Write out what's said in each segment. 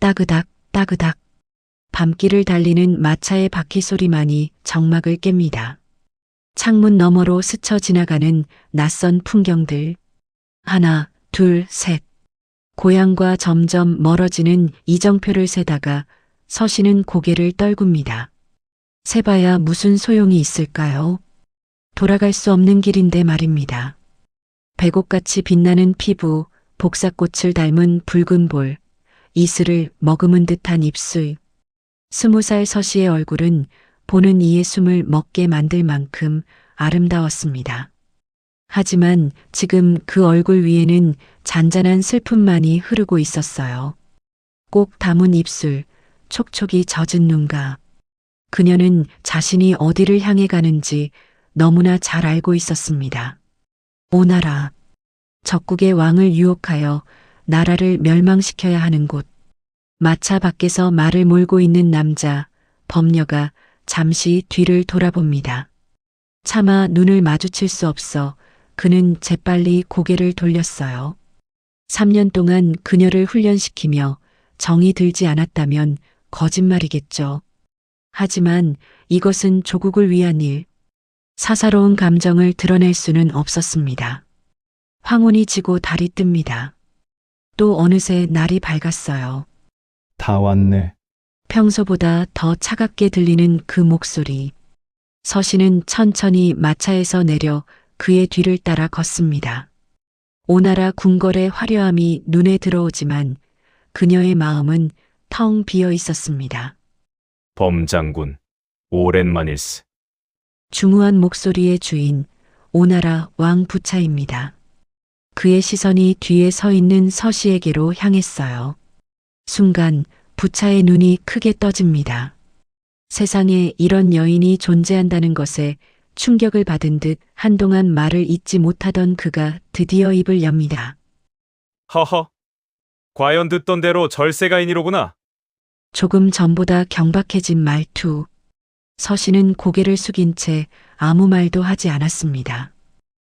따그닥 따그닥 밤길을 달리는 마차의 바퀴 소리만이 정막을 깹니다. 창문 너머로 스쳐 지나가는 낯선 풍경들. 하나, 둘, 셋. 고향과 점점 멀어지는 이정표를 세다가 서시는 고개를 떨굽니다. 세봐야 무슨 소용이 있을까요? 돌아갈 수 없는 길인데 말입니다. 배곡같이 빛나는 피부, 복사꽃을 닮은 붉은 볼, 이슬을 머금은 듯한 입술. 스무 살 서시의 얼굴은 보는 이의 숨을 먹게 만들 만큼 아름다웠습니다. 하지만 지금 그 얼굴 위에는 잔잔한 슬픔만이 흐르고 있었어요. 꼭 담은 입술, 촉촉이 젖은 눈가. 그녀는 자신이 어디를 향해 가는지 너무나 잘 알고 있었습니다. 오나라. 적국의 왕을 유혹하여 나라를 멸망시켜야 하는 곳. 마차 밖에서 말을 몰고 있는 남자, 범녀가 잠시 뒤를 돌아봅니다. 차마 눈을 마주칠 수 없어 그는 재빨리 고개를 돌렸어요. 3년 동안 그녀를 훈련시키며 정이 들지 않았다면 거짓말이겠죠. 하지만 이것은 조국을 위한 일. 사사로운 감정을 드러낼 수는 없었습니다. 황혼이 지고 달이 뜹니다. 또 어느새 날이 밝았어요. 다 왔네. 평소보다 더 차갑게 들리는 그 목소리. 서신은 천천히 마차에서 내려 그의 뒤를 따라 걷습니다. 오나라 궁궐의 화려함이 눈에 들어오지만 그녀의 마음은 텅 비어 있었습니다. 범장군, 오랜만일스. 중후한 목소리의 주인 오나라 왕 부차입니다. 그의 시선이 뒤에 서 있는 서시에게로 향했어요. 순간 부차의 눈이 크게 떠집니다. 세상에 이런 여인이 존재한다는 것에 충격을 받은 듯 한동안 말을 잇지 못하던 그가 드디어 입을 엽니다. 허허. 과연 듣던 대로 절세가인이로구나. 조금 전보다 경박해진 말투. 서신은 고개를 숙인 채 아무 말도 하지 않았습니다.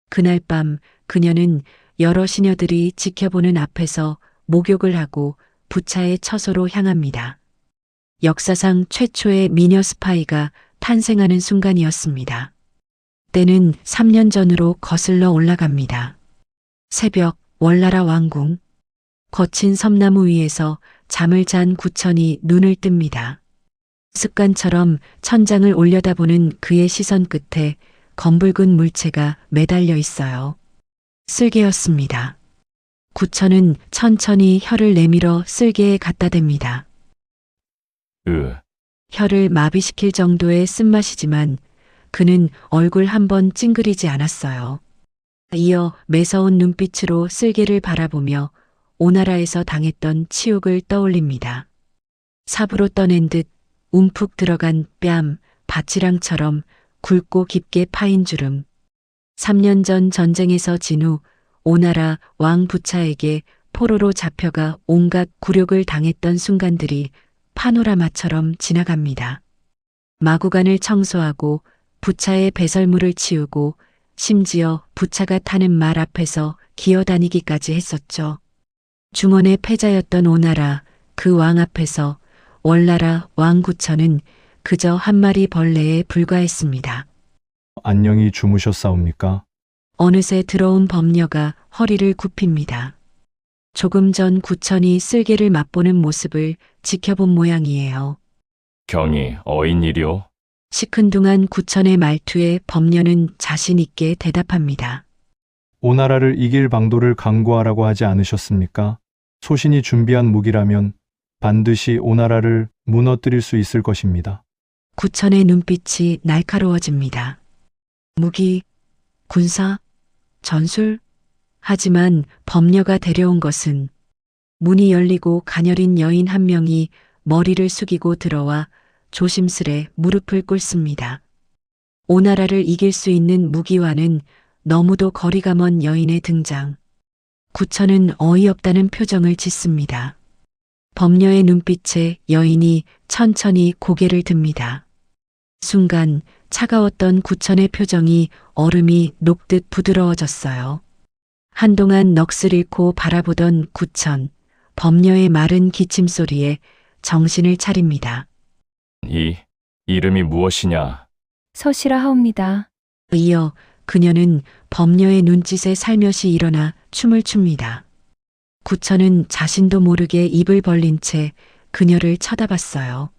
그날 밤 그녀는 여러 시녀들이 지켜보는 앞에서 목욕을 하고 부차의 처소로 향합니다. 역사상 최초의 미녀 스파이가 탄생하는 순간이었습니다. 때는 3년 전으로 거슬러 올라갑니다. 새벽 월나라 왕궁. 거친 섬나무 위에서 잠을 잔 구천이 눈을 뜹니다. 습관처럼 천장을 올려다보는 그의 시선 끝에 검붉은 물체가 매달려 있어요. 쓸개였습니다. 구천은 천천히 혀를 내밀어 쓸개에 갖다 댑니다. 으, 혀를 마비시킬 정도의 쓴맛이지만 그는 얼굴 한 번 찡그리지 않았어요. 이어 매서운 눈빛으로 쓸개를 바라보며 오나라에서 당했던 치욕을 떠올립니다. 삽으로 떠낸 듯 움푹 들어간 뺨, 바치랑처럼 굵고 깊게 파인 주름. 3년 전 전쟁에서 진 후 오나라 왕 부차에게 포로로 잡혀가 온갖 굴욕을 당했던 순간들이 파노라마처럼 지나갑니다. 마구간을 청소하고 부차의 배설물을 치우고 심지어 부차가 타는 말 앞에서 기어다니기까지 했었죠. 중원의 패자였던 오나라 그 왕 앞에서 월나라 왕구천은 그저 한 마리 벌레에 불과했습니다. 안녕히 주무셨사옵니까? 어느새 들어온 범녀가 허리를 굽힙니다. 조금 전 구천이 쓸개를 맛보는 모습을 지켜본 모양이에요. 경이 어인일이오. 시큰둥한 구천의 말투에 범녀는 자신 있게 대답합니다. 오나라를 이길 방도를 강구하라고 하지 않으셨습니까? 소신이 준비한 무기라면 반드시 오나라를 무너뜨릴 수 있을 것입니다. 구천의 눈빛이 날카로워집니다. 무기, 군사, 전술? 하지만 범녀가 데려온 것은 문이 열리고 가녀린 여인 한 명이 머리를 숙이고 들어와 조심스레 무릎을 꿇습니다. 오나라를 이길 수 있는 무기와는 너무도 거리가 먼 여인의 등장. 구천은 어이없다는 표정을 짓습니다. 범녀의 눈빛에 여인이 천천히 고개를 듭니다. 순간 차가웠던 구천의 표정이 얼음이 녹듯 부드러워졌어요. 한동안 넋을 잃고 바라보던 구천, 범녀의 마른 기침 소리에 정신을 차립니다. 이 이름이 무엇이냐? 서시라 하옵니다. 이어 그녀는 범녀의 눈짓에 살며시 일어나 춤을 춥니다. 구천은 자신도 모르게 입을 벌린 채 그녀를 쳐다봤어요.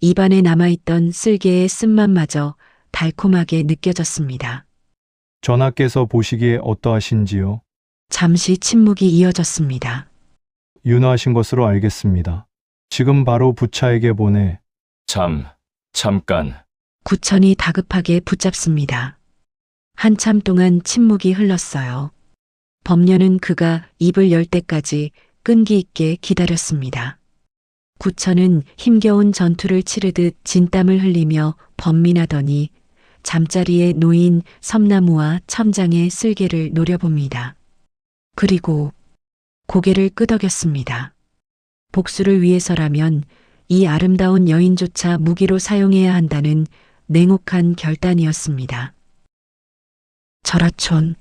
입안에 남아있던 쓸개의 쓴맛마저 달콤하게 느껴졌습니다. 전하께서 보시기에 어떠하신지요? 잠시 침묵이 이어졌습니다. 윤화하신 것으로 알겠습니다. 지금 바로 부차에게 보내 참 잠깐 구천이 다급하게 붙잡습니다. 한참 동안 침묵이 흘렀어요. 범녀는 그가 입을 열 때까지 끈기 있게 기다렸습니다. 구천은 힘겨운 전투를 치르듯 진땀을 흘리며 번민하더니 잠자리에 놓인 섬나무와 첨장의 쓸개를 노려봅니다. 그리고 고개를 끄덕였습니다. 복수를 위해서라면 이 아름다운 여인조차 무기로 사용해야 한다는 냉혹한 결단이었습니다. 절하촌.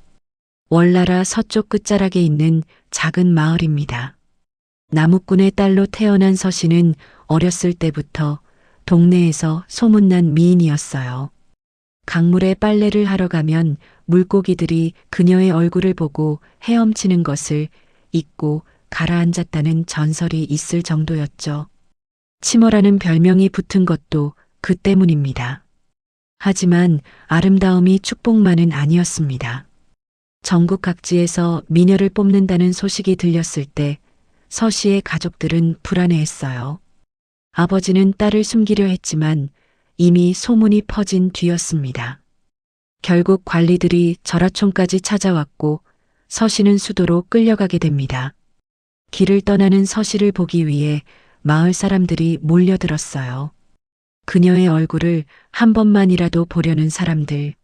월나라 서쪽 끝자락에 있는 작은 마을입니다. 나무꾼의 딸로 태어난 서씨는 어렸을 때부터 동네에서 소문난 미인이었어요. 강물에 빨래를 하러 가면 물고기들이 그녀의 얼굴을 보고 헤엄치는 것을 잊고 가라앉았다는 전설이 있을 정도였죠. 치머라는 별명이 붙은 것도 그 때문입니다. 하지만 아름다움이 축복만은 아니었습니다. 전국 각지에서 미녀를 뽑는다는 소식이 들렸을 때 서 씨의 가족들은 불안해했어요. 아버지는 딸을 숨기려 했지만 이미 소문이 퍼진 뒤였습니다. 결국 관리들이 절하촌까지 찾아왔고 서 씨는 수도로 끌려가게 됩니다. 길을 떠나는 서 씨를 보기 위해 마을 사람들이 몰려들었어요. 그녀의 얼굴을 한 번만이라도 보려는 사람들.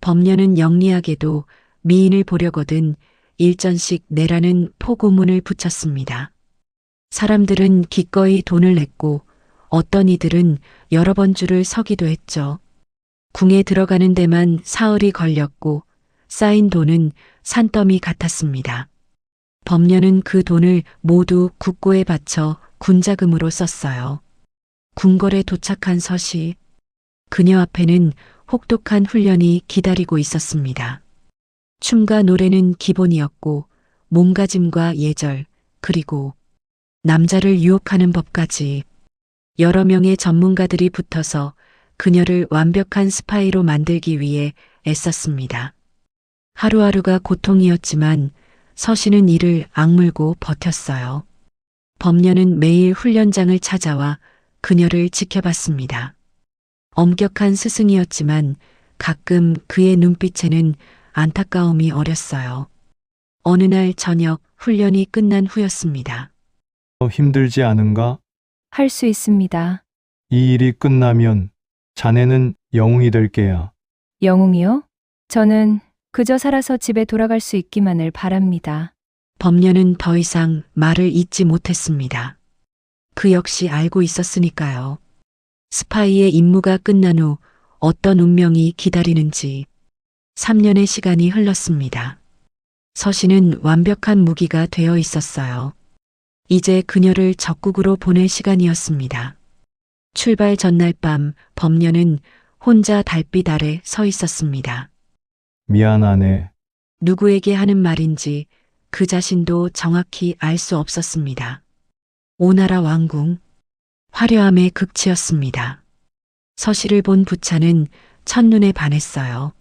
범녀는 영리하게도 미인을 보려거든 일전씩 내라는 포고문을 붙였습니다. 사람들은 기꺼이 돈을 냈고 어떤 이들은 여러 번 줄을 서기도 했죠. 궁에 들어가는 데만 사흘이 걸렸고 쌓인 돈은 산더미 같았습니다. 범녀는 그 돈을 모두 국고에 바쳐 군자금으로 썼어요. 궁궐에 도착한 서시. 그녀 앞에는 혹독한 훈련이 기다리고 있었습니다. 춤과 노래는 기본이었고 몸가짐과 예절 그리고 남자를 유혹하는 법까지 여러 명의 전문가들이 붙어서 그녀를 완벽한 스파이로 만들기 위해 애썼습니다. 하루하루가 고통이었지만 서신은 이를 악물고 버텼어요. 범녀는 매일 훈련장을 찾아와 그녀를 지켜봤습니다. 엄격한 스승이었지만 가끔 그의 눈빛에는 안타까움이 어렸어요. 어느 날 저녁 훈련이 끝난 후였습니다. 더 힘들지 않은가? 할 수 있습니다. 이 일이 끝나면 자네는 영웅이 될 게야. 영웅이요? 저는 그저 살아서 집에 돌아갈 수 있기만을 바랍니다. 범녀는 더 이상 말을 잇지 못했습니다. 그 역시 알고 있었으니까요. 스파이의 임무가 끝난 후 어떤 운명이 기다리는지 3년의 시간이 흘렀습니다. 서신은 완벽한 무기가 되어 있었어요. 이제 그녀를 적국으로 보낼 시간이었습니다. 출발 전날 밤 범녀는 혼자 달빛 아래 서 있었습니다. 미안하네. 누구에게 하는 말인지 그 자신도 정확히 알 수 없었습니다. 오나라 왕궁, 화려함의 극치였습니다. 서시를 본 부차는 첫눈에 반했어요.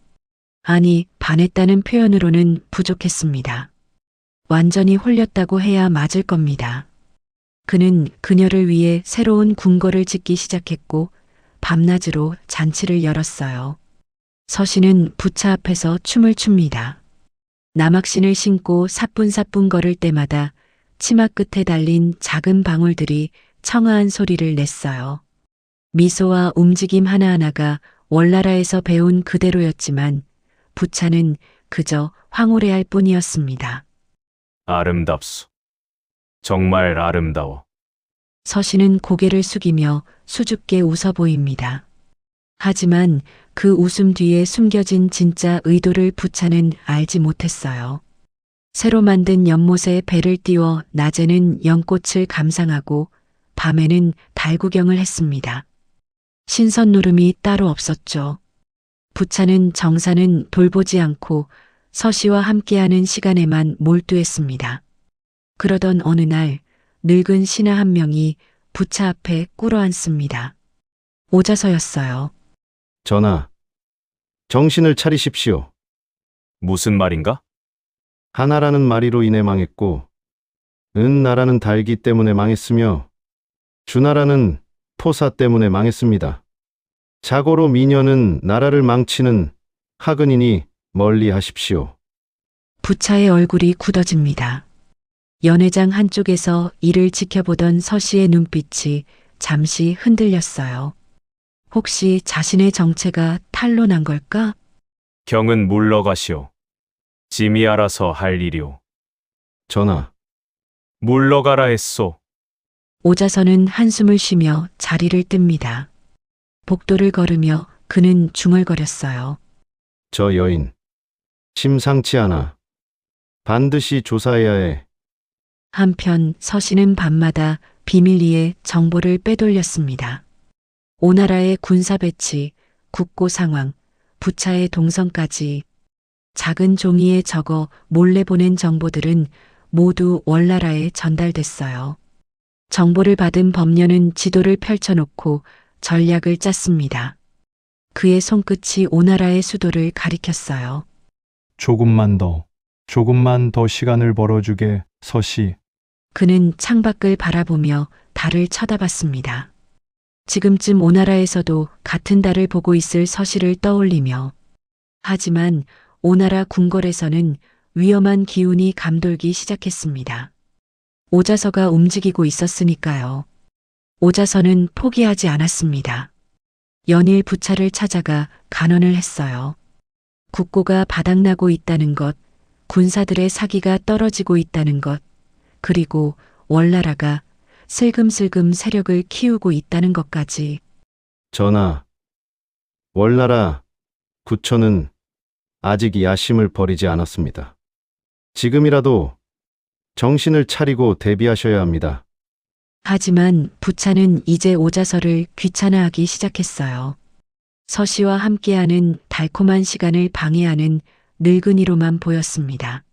아니, 반했다는 표현으로는 부족했습니다. 완전히 홀렸다고 해야 맞을 겁니다. 그는 그녀를 위해 새로운 궁궐을 짓기 시작했고, 밤낮으로 잔치를 열었어요. 서시는 부차 앞에서 춤을 춥니다. 남학신을 신고 사뿐사뿐 걸을 때마다 치마 끝에 달린 작은 방울들이 청아한 소리를 냈어요. 미소와 움직임 하나하나가 월나라에서 배운 그대로였지만 부차는 그저 황홀해할 뿐이었습니다. 아름답소. 정말 아름다워. 서신은 고개를 숙이며 수줍게 웃어 보입니다. 하지만 그 웃음 뒤에 숨겨진 진짜 의도를 부차는 알지 못했어요. 새로 만든 연못에 배를 띄워 낮에는 연꽃을 감상하고 밤에는 달 구경을 했습니다. 신선 노름이 따로 없었죠. 부차는 정사는 돌보지 않고 서씨와 함께하는 시간에만 몰두했습니다. 그러던 어느 날 늙은 신하 한 명이 부차 앞에 꿇어 앉습니다. 오자서였어요. 전하, 정신을 차리십시오. 무슨 말인가? 하나라는 마리로 인해 망했고, 은나라는 달기 때문에 망했으며, 주나라는 포사 때문에 망했습니다. 자고로 미녀는 나라를 망치는 하근이니 멀리 하십시오. 부차의 얼굴이 굳어집니다. 연회장 한쪽에서 이를 지켜보던 서씨의 눈빛이 잠시 흔들렸어요. 혹시 자신의 정체가 탄로난 걸까? 경은 물러가시오. 짐이 알아서 할 일이오. 전하, 물러가라 했소. 오자서는 한숨을 쉬며 자리를 뜹니다. 복도를 걸으며 그는 중얼거렸어요. 저 여인, 심상치 않아. 반드시 조사해야 해. 한편 서씨는 밤마다 비밀리에 정보를 빼돌렸습니다. 오나라의 군사 배치, 국고 상황, 부차의 동선까지 작은 종이에 적어 몰래 보낸 정보들은 모두 월나라에 전달됐어요. 정보를 받은 범녀는 지도를 펼쳐놓고 전략을 짰습니다. 그의 손끝이 오나라의 수도를 가리켰어요. 조금만 더, 조금만 더 시간을 벌어주게, 서씨. 그는 창밖을 바라보며 달을 쳐다봤습니다. 지금쯤 오나라에서도 같은 달을 보고 있을 서시를 떠올리며 하지만 오나라 궁궐에서는 위험한 기운이 감돌기 시작했습니다. 오자서가 움직이고 있었으니까요. 오자서는 포기하지 않았습니다. 연일 부차를 찾아가 간언을 했어요. 국고가 바닥나고 있다는 것, 군사들의 사기가 떨어지고 있다는 것, 그리고 월나라가 슬금슬금 세력을 키우고 있다는 것까지 전하, 월나라 구천은 아직 야심을 버리지 않았습니다. 지금이라도 정신을 차리고 대비하셔야 합니다. 하지만 부차는 이제 오자서를 귀찮아하기 시작했어요. 서씨와 함께하는 달콤한 시간을 방해하는 늙은이로만 보였습니다.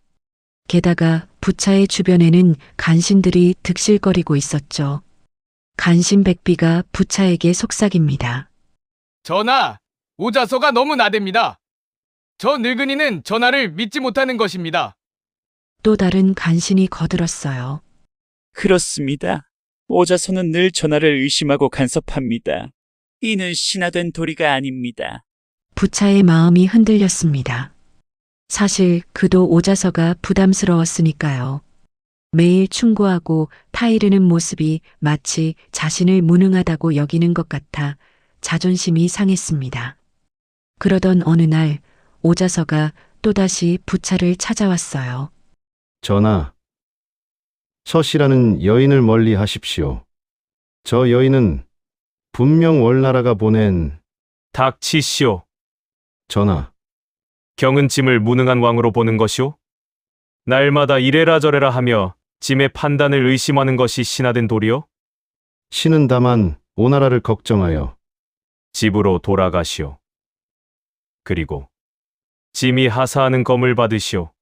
게다가 부차의 주변에는 간신들이 득실거리고 있었죠. 간신 백비가 부차에게 속삭입니다. 전하, 오자서가 너무 나댑니다. 저 늙은이는 전하를 믿지 못하는 것입니다. 또 다른 간신이 거들었어요. 그렇습니다. 오자서는 늘 전하를 의심하고 간섭합니다. 이는 신화된 도리가 아닙니다. 부차의 마음이 흔들렸습니다. 사실 그도 오자서가 부담스러웠으니까요. 매일 충고하고 타이르는 모습이 마치 자신을 무능하다고 여기는 것 같아 자존심이 상했습니다. 그러던 어느 날 오자서가 또다시 부차를 찾아왔어요. 전하, 서씨라는 여인을 멀리 하십시오. 저 여인은 분명 월나라가 보낸 닥치시오. 전하, 경은 짐을 무능한 왕으로 보는 것이오? 날마다 이래라 저래라 하며 짐의 판단을 의심하는 것이 신화된 도리요? 신은 다만 오나라를 걱정하여 집으로 돌아가시오. 그리고 짐이 하사하는 검을 받으시오.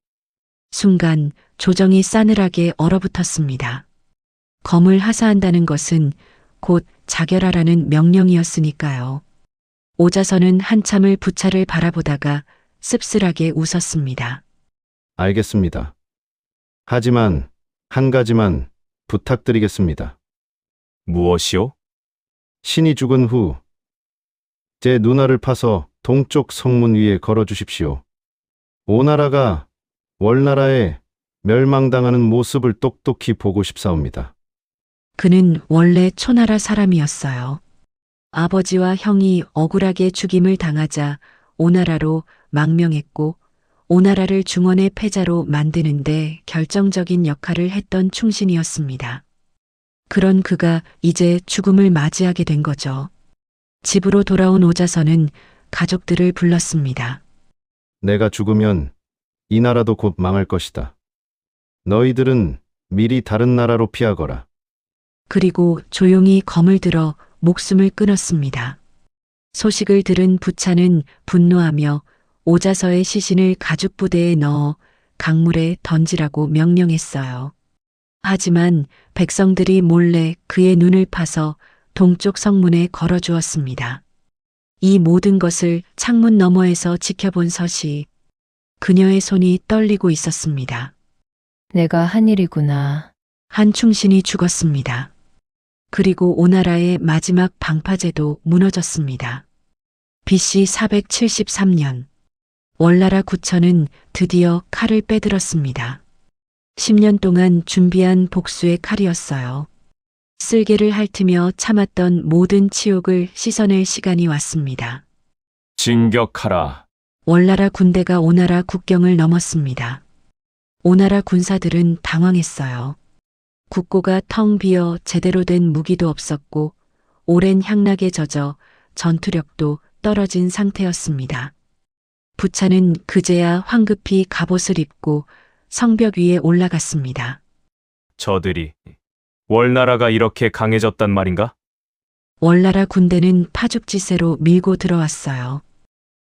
순간 조정이 싸늘하게 얼어붙었습니다. 검을 하사한다는 것은 곧 자결하라는 명령이었으니까요. 오자서는 한참을 부차를 바라보다가 씁쓸하게 웃었습니다. 알겠습니다. 하지만 한 가지만 부탁드리겠습니다. 무엇이오? 신이 죽은 후 제 누나를 파서 동쪽 성문 위에 걸어 주십시오. 오나라가 월나라에 멸망당하는 모습을 똑똑히 보고 싶사옵니다. 그는 원래 초나라 사람이었어요. 아버지와 형이 억울하게 죽임을 당하자 오나라로 망명했고 오나라를 중원의 패자로 만드는데 결정적인 역할을 했던 충신이었습니다. 그런 그가 이제 죽음을 맞이하게 된 거죠. 집으로 돌아온 오자서는 가족들을 불렀습니다. 내가 죽으면 이 나라도 곧 망할 것이다. 너희들은 미리 다른 나라로 피하거라. 그리고 조용히 검을 들어 목숨을 끊었습니다. 소식을 들은 부차는 분노하며 오자서의 시신을 가죽 부대에 넣어 강물에 던지라고 명령했어요. 하지만 백성들이 몰래 그의 눈을 파서 동쪽 성문에 걸어주었습니다. 이 모든 것을 창문 너머에서 지켜본 서시, 그녀의 손이 떨리고 있었습니다. 내가 한 일이구나. 한 충신이 죽었습니다. 그리고 오나라의 마지막 방파제도 무너졌습니다. BC 473년 월나라 구천은 드디어 칼을 빼들었습니다. 10년 동안 준비한 복수의 칼이었어요. 쓸개를 핥으며 참았던 모든 치욕을 씻어낼 시간이 왔습니다. 진격하라. 월나라 군대가 오나라 국경을 넘었습니다. 오나라 군사들은 당황했어요. 국고가 텅 비어 제대로 된 무기도 없었고 오랜 향락에 젖어 전투력도 떨어진 상태였습니다. 부차는 그제야 황급히 갑옷을 입고 성벽 위에 올라갔습니다. 저들이 월나라가 이렇게 강해졌단 말인가? 월나라 군대는 파죽지세로 밀고 들어왔어요.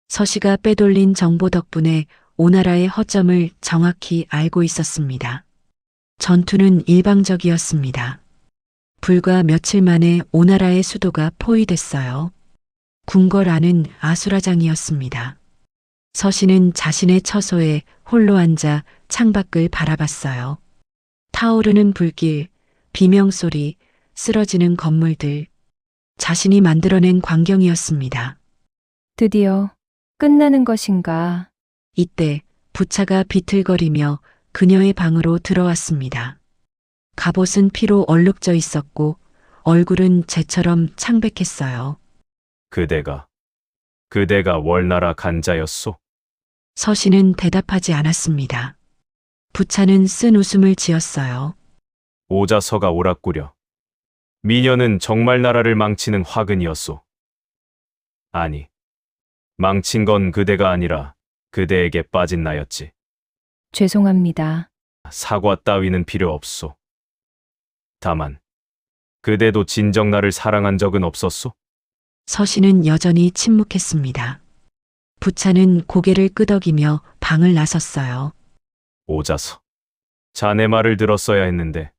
서시가 빼돌린 정보 덕분에 오나라의 허점을 정확히 알고 있었습니다. 전투는 일방적이었습니다. 불과 며칠 만에 오나라의 수도가 포위됐어요. 궁궐 안은 아수라장이었습니다. 서시는 자신의 처소에 홀로 앉아 창밖을 바라봤어요. 타오르는 불길, 비명소리, 쓰러지는 건물들, 자신이 만들어낸 광경이었습니다. 드디어 끝나는 것인가? 이때 부차가 비틀거리며 그녀의 방으로 들어왔습니다. 갑옷은 피로 얼룩져 있었고 얼굴은 재처럼 창백했어요. 그대가 그대가 월나라 간자였소. 서신은 대답하지 않았습니다. 부차는 쓴 웃음을 지었어요. 오자서가 오락구려. 미녀는 정말 나라를 망치는 화근이었소. 아니, 망친 건 그대가 아니라 그대에게 빠진 나였지. 죄송합니다. 사과 따위는 필요 없소. 다만, 그대도 진정 나를 사랑한 적은 없었소? 서신은 여전히 침묵했습니다. 부차는 고개를 끄덕이며 방을 나섰어요. 오자서. 자네 말을 들었어야 했는데,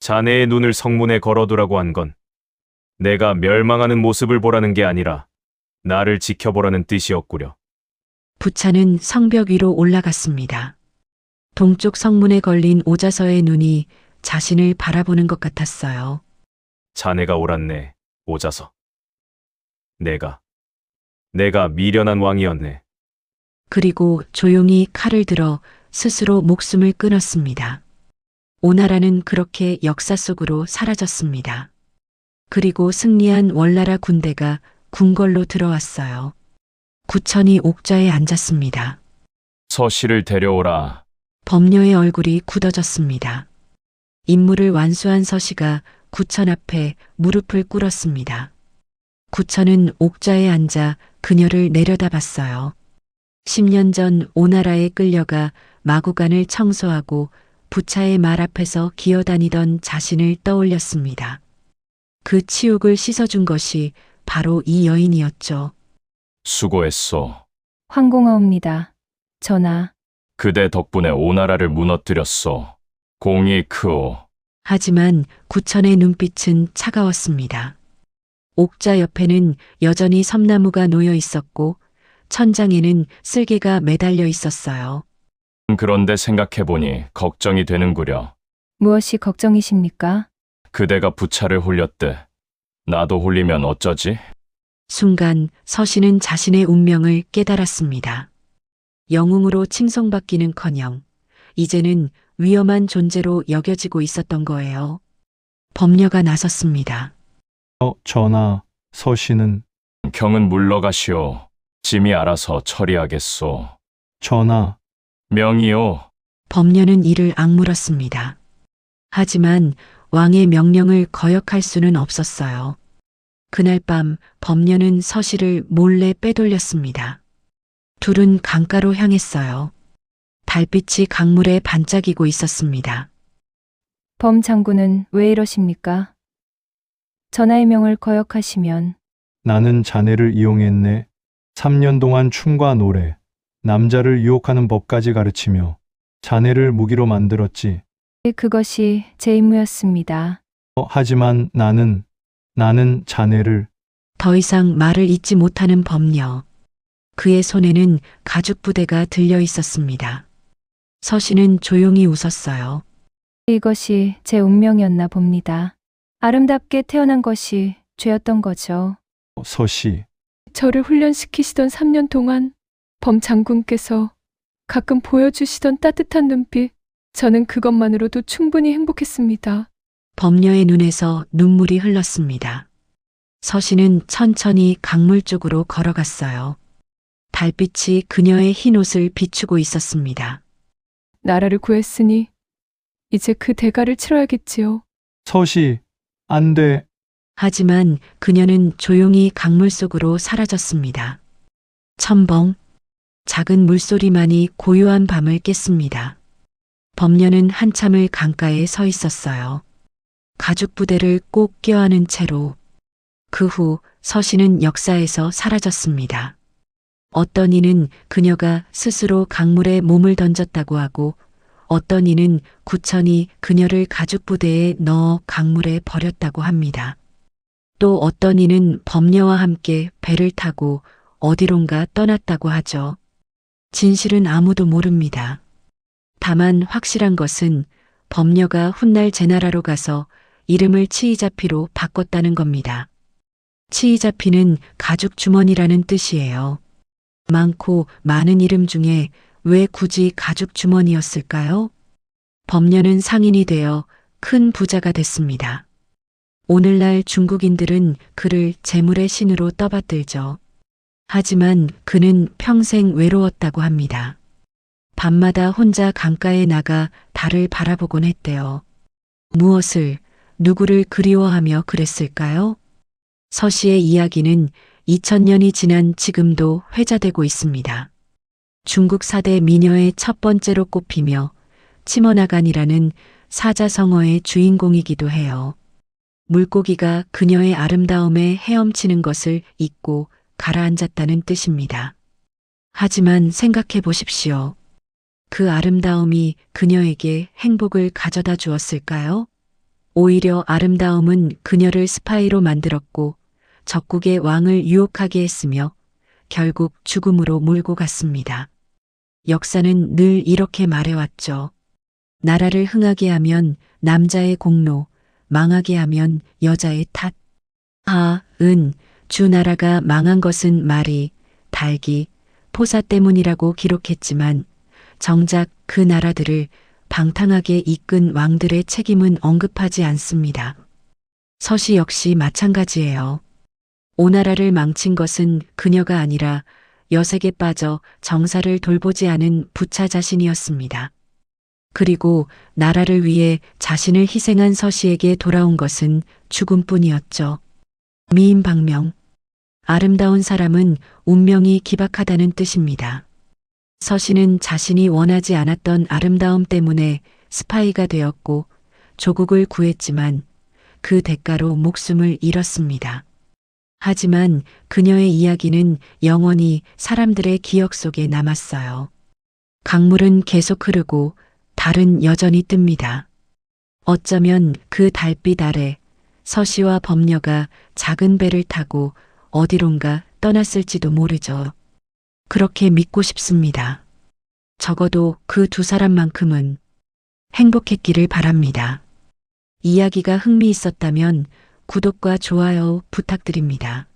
자네의 눈을 성문에 걸어두라고 한 건, 내가 멸망하는 모습을 보라는 게 아니라, 나를 지켜보라는 뜻이었구려. 부차는 성벽 위로 올라갔습니다. 동쪽 성문에 걸린 오자서의 눈이 자신을 바라보는 것 같았어요. 자네가 옳았네, 오자서. 내가, 내가 미련한 왕이었네. 그리고 조용히 칼을 들어 스스로 목숨을 끊었습니다. 오나라는 그렇게 역사 속으로 사라졌습니다. 그리고 승리한 월나라 군대가 궁궐로 들어왔어요. 구천이 옥좌에 앉았습니다. 서씨를 데려오라. 범녀의 얼굴이 굳어졌습니다. 임무를 완수한 서시가 구천 앞에 무릎을 꿇었습니다. 구천은 옥좌에 앉아 그녀를 내려다봤어요. 10년 전 오나라에 끌려가 마구간을 청소하고 부차의 말 앞에서 기어다니던 자신을 떠올렸습니다. 그 치욕을 씻어준 것이 바로 이 여인이었죠. 수고했소. 황공하옵니다. 전하, 그대 덕분에 오나라를 무너뜨렸소. 공이 크오. 하지만 구천의 눈빛은 차가웠습니다. 옥자 옆에는 여전히 섬나무가 놓여 있었고 천장에는 쓸개가 매달려 있었어요. 그런데 생각해보니 걱정이 되는구려. 무엇이 걱정이십니까? 그대가 부차를 홀렸대. 나도 홀리면 어쩌지? 순간 서신은 자신의 운명을 깨달았습니다. 영웅으로 칭송받기는커녕 이제는 위험한 존재로 여겨지고 있었던 거예요. 범녀가 나섰습니다. 어, 전하, 서씨는 경은 물러가시오. 짐이 알아서 처리하겠소. 전하, 명이요. 범녀는 이를 악물었습니다. 하지만 왕의 명령을 거역할 수는 없었어요. 그날 밤 범녀는 서시를 몰래 빼돌렸습니다. 둘은 강가로 향했어요. 달빛이 강물에 반짝이고 있었습니다. 범 장군은 왜 이러십니까? 전하의 명을 거역하시면 나는 자네를 이용했네. 3년 동안 춤과 노래, 남자를 유혹하는 법까지 가르치며 자네를 무기로 만들었지. 그것이 제 임무였습니다. 어, 하지만 나는, 나는 자네를 더 이상 말을 잇지 못하는 범녀. 그의 손에는 가죽 부대가 들려 있었습니다. 서신은 조용히 웃었어요. 이것이 제 운명이었나 봅니다. 아름답게 태어난 것이 죄였던 거죠. 어, 서시, 저를 훈련시키시던 3년 동안 범 장군께서 가끔 보여주시던 따뜻한 눈빛, 저는 그것만으로도 충분히 행복했습니다. 범녀의 눈에서 눈물이 흘렀습니다. 서신은 천천히 강물 쪽으로 걸어갔어요. 달빛이 그녀의 흰 옷을 비추고 있었습니다. 나라를 구했으니 이제 그 대가를 치러야겠지요. 서시, 안 돼. 하지만 그녀는 조용히 강물 속으로 사라졌습니다. 첨벙. 작은 물소리만이 고요한 밤을 깼습니다. 범녀는 한참을 강가에 서 있었어요. 가죽 부대를 꼭 껴안은 채로. 그 후 서신은 역사에서 사라졌습니다. 어떤 이는 그녀가 스스로 강물에 몸을 던졌다고 하고 어떤 이는 구천이 그녀를 가죽 부대에 넣어 강물에 버렸다고 합니다. 또 어떤 이는 범녀와 함께 배를 타고 어디론가 떠났다고 하죠. 진실은 아무도 모릅니다. 다만 확실한 것은 범녀가 훗날 제나라로 가서 이름을 치이자피로 바꿨다는 겁니다. 치이자피는 가죽 주머니라는 뜻이에요. 많고 많은 이름 중에 왜 굳이 가죽 주머니였을까요? 범녀는 상인이 되어 큰 부자가 됐습니다. 오늘날 중국인들은 그를 재물의 신으로 떠받들죠. 하지만 그는 평생 외로웠다고 합니다. 밤마다 혼자 강가에 나가 달을 바라보곤 했대요. 무엇을, 누구를 그리워하며 그랬을까요? 서시의 이야기는 2000년이 지난 지금도 회자되고 있습니다. 중국 사대 미녀의 첫 번째로 꼽히며 치머나간이라는 사자성어의 주인공이기도 해요. 물고기가 그녀의 아름다움에 헤엄치는 것을 잊고 가라앉았다는 뜻입니다. 하지만 생각해 보십시오. 그 아름다움이 그녀에게 행복을 가져다 주었을까요? 오히려 아름다움은 그녀를 스파이로 만들었고 적국의 왕을 유혹하게 했으며 결국 죽음으로 몰고 갔습니다. 역사는 늘 이렇게 말해왔죠. 나라를 흥하게 하면 남자의 공로, 망하게 하면 여자의 탓. 아, 은, 주 나라가 망한 것은 말이, 달기, 포사 때문이라고 기록했지만 정작 그 나라들을 방탕하게 이끈 왕들의 책임은 언급하지 않습니다. 서시 역시 마찬가지예요. 오나라를 망친 것은 그녀가 아니라 여색에 빠져 정사를 돌보지 않은 부차 자신이었습니다. 그리고 나라를 위해 자신을 희생한 서시에게 돌아온 것은 죽음뿐이었죠. 미인방명. 아름다운 사람은 운명이 기박하다는 뜻입니다. 서시는 자신이 원하지 않았던 아름다움 때문에 스파이가 되었고 조국을 구했지만 그 대가로 목숨을 잃었습니다. 하지만 그녀의 이야기는 영원히 사람들의 기억 속에 남았어요. 강물은 계속 흐르고 달은 여전히 뜹니다. 어쩌면 그 달빛 아래 서시와 범녀가 작은 배를 타고 어디론가 떠났을지도 모르죠. 그렇게 믿고 싶습니다. 적어도 그 두 사람만큼은 행복했기를 바랍니다. 이야기가 흥미있었다면 구독과 좋아요 부탁드립니다.